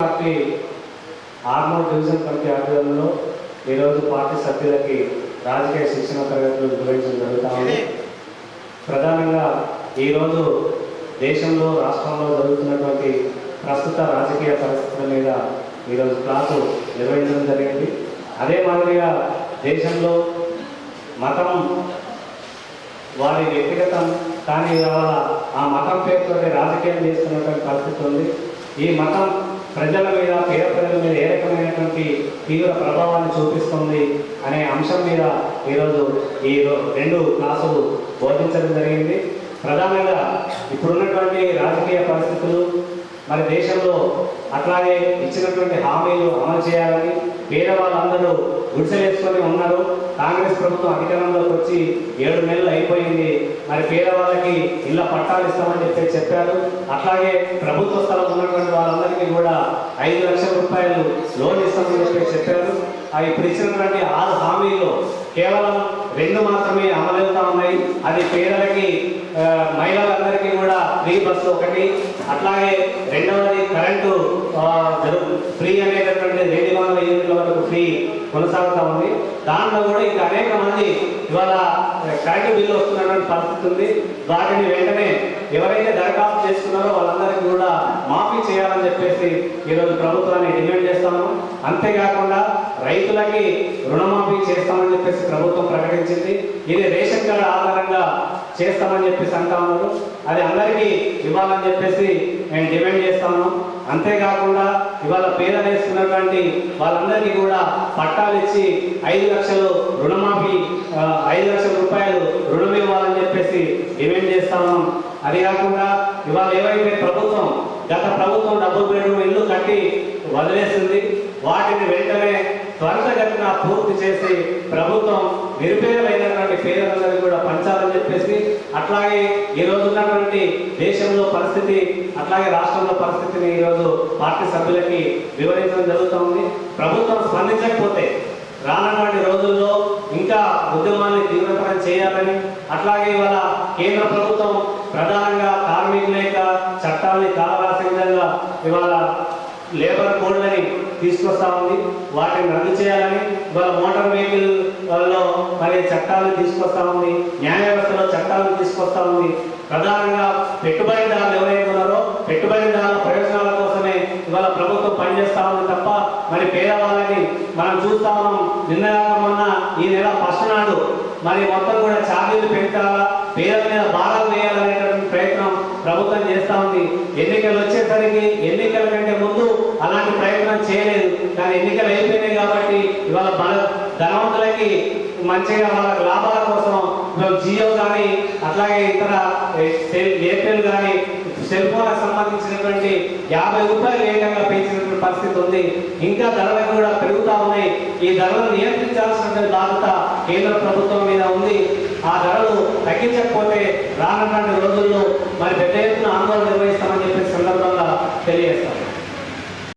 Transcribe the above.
Party Armoor division committee ఆధ్వర్యంలో ఈరోజు party సభ్యులకి రాజకీయ శిక్షణ తరగతులు నిర్వహించడం జరుగుతా ఉంది. ప్రధానంగా ఈరోజు దేశంలో రాష్ట్రంలో జరుగుతున్నటువంటి ప్రస్తుత రాజకీయ పరిస్థితుల మీద ఈరోజు క్లాసు నిర్వహించడం జరిగింది. అదే మాదిరిగా దేశంలో మతం వారి వ్యక్తిగతం కానీ ఇవాళ ఆ మతం పేరుతో రాజకీయం చేస్తున్నటువంటి పరిస్థితి ఉంది. ఈ మతం ప్రజల మీద పేద ప్రజల మీద ఏ రకమైనటువంటి తీవ్ర ప్రభావాన్ని చూపిస్తుంది అనే అంశం మీద ఈరోజు ఈ రెండు క్లాసులు బోధించడం జరిగింది. ప్రధానంగా ఇప్పుడున్నటువంటి రాజకీయ పరిస్థితులు మరి దేశంలో అట్లాగే ఇచ్చినటువంటి హామీలు అమలు చేయాలని పేదవాళ్ళందరూ గుడిసెలేసుకొని ఉన్నారు. కాంగ్రెస్ ప్రభుత్వం అధికారంలోకి వచ్చి ఏడు నెలలు అయిపోయింది. మరి పేదవాళ్ళకి ఇళ్ళ పట్టాలు ఇస్తామని చెప్పి చెప్పారు. అట్లాగే ప్రభుత్వ స్థలం ఉన్నటువంటి వాళ్ళ ఐదు లక్షల రూపాయలు లోన్ ఇస్తామని చెప్పి చెప్పారు. ఆ ఇప్పుడు ఇచ్చినటువంటి ఆరు హామీల్లో కేవలం రెండు మాత్రమే అమలవుతా ఉన్నాయి. అది పేదలకి మహిళలందరికీ కూడా ఫ్రీ బస్సు ఒకటి. అట్లాగే రెండవది కరెంటు ఫ్రీ అని రెండు వందల యూనిట్ల వరకు ఫ్రీ కొనసాగుతా ఉంది దాంట్లో కూడా ఇంకా అనేక మంది ఇవాళ కరెంటు బిల్లు వస్తున్నటువంటి పరిస్థితి ఉంది. వాటిని వెంటనే ఎవరైతే దరఖాస్తు చేసుకున్నారో వాళ్ళందరికీ కూడా మాఫీ చేయాలని చెప్పేసి ఈరోజు ప్రభుత్వాన్ని డిమాండ్ చేస్తాము. అంతేకాకుండా రైతులకి రుణమాఫీ చేస్తామని చెప్పేసి ప్రభుత్వం ప్రకటించింది. ఇది రేషన్ కార్డు ఆధార చేస్తామని చెప్పేసి అంటా ఉన్నారు. అది అందరికీ ఇవ్వాలని చెప్పేసి మేము డిమాండ్ చేస్తాము అంతేకాకుండా ఇవాళ పేద వేసుకున్నటువంటి వాళ్ళందరికీ కూడా పట్టాలు ఇచ్చి ఐదు లక్షలు రుణమాఫీ ఐదు లక్షల రూపాయలు రుణం ఇవ్వాలని చెప్పేసి డిమాండ్ చేస్తాము అది కాకుండా ఇవాళ ఏవైతే ప్రభుత్వం గత ప్రభుత్వం డబుల్ బెడ్రూమ్ ఇల్లు కట్టి వదిలేసింది వాటిని వెంటనే త్వరితగతిన పూర్తి చేసి ప్రభుత్వం నిరుపేదలైనటువంటి పేదలందరికీ కూడా పంచాలి చెప్పేసి అట్లాగే ఈ రోజు ఉన్నటువంటి దేశంలో పరిస్థితి అట్లాగే రాష్ట్రంలో పరిస్థితిని ఈరోజు పార్టీ సభ్యులకి వివరించడం జరుగుతుంది. ప్రభుత్వం స్పందించకపోతే రానటువంటి రోజుల్లో ఇంకా ఉద్యమాన్ని తీవ్రతరం చేయాలని అట్లాగే ఇవాళ కేంద్ర ప్రభుత్వం ప్రధానంగా కార్మికుల యొక్క చట్టాలని కాలరాసే విధంగా ఇవాళ లేబర్ కోడ్లని తీసుకొస్తా ఉంది. వాటిని రద్దు చేయాలని ఇవాళ మోటార్ వెహికల్లో మరి చట్టాలను తీసుకొస్తా ఉంది. న్యాయ తీసుకొస్తా ఉంది ప్రధానంగా పెట్టుబడిదారులు ఎవరైతే ఉన్నారో పెట్టుబడిదారుల ప్రయోజనాల కోసమే ఇవాళ ప్రభుత్వం పనిచేస్తా ఉంది తప్ప మరి పేదవాళ్ళని మనం చూస్తా ఉన్నాం. నిన్న మొన్న ఈ నెల ఫస్ట్ నాడు మరి మొత్తం కూడా ఛార్జీలు పెంచాలా పేదల మీద భారాలు వేయాలనేటువంటి ప్రయత్నం ప్రభుత్వం చేస్తా ఉంది. ఎన్నికలు వచ్చేసరికి ఎన్నికల కంటే ముందు అలాంటి ప్రయత్నం చేయలేదు. కానీ ఎన్నికలు అయిపోయినాయి కాబట్టి ఇవాళ బల ధనవంతులకి మంచిగా వాళ్ళకి లాభాల కోసం జియో కానీ అట్లాగే ఇతర ఎయిర్టెల్ కానీ సెల్ ఫోన్లకు సంబంధించినటువంటి యాభై రూపాయలు ఏకంగా పెంచినటువంటి పరిస్థితి ఉంది. ఇంకా ధరలు కూడా పెరుగుతూ ఉన్నాయి. ఈ ధరలను నియంత్రించాల్సినటువంటి బాధ్యత కేంద్ర ప్రభుత్వం మీద ఉంది. ఆ ధరలు తగ్గించకపోతే రానున్నటువంటి రోజుల్లో మరి పెద్ద ఎత్తున ఆందోళన నిర్వహిస్తామని చెప్పేసి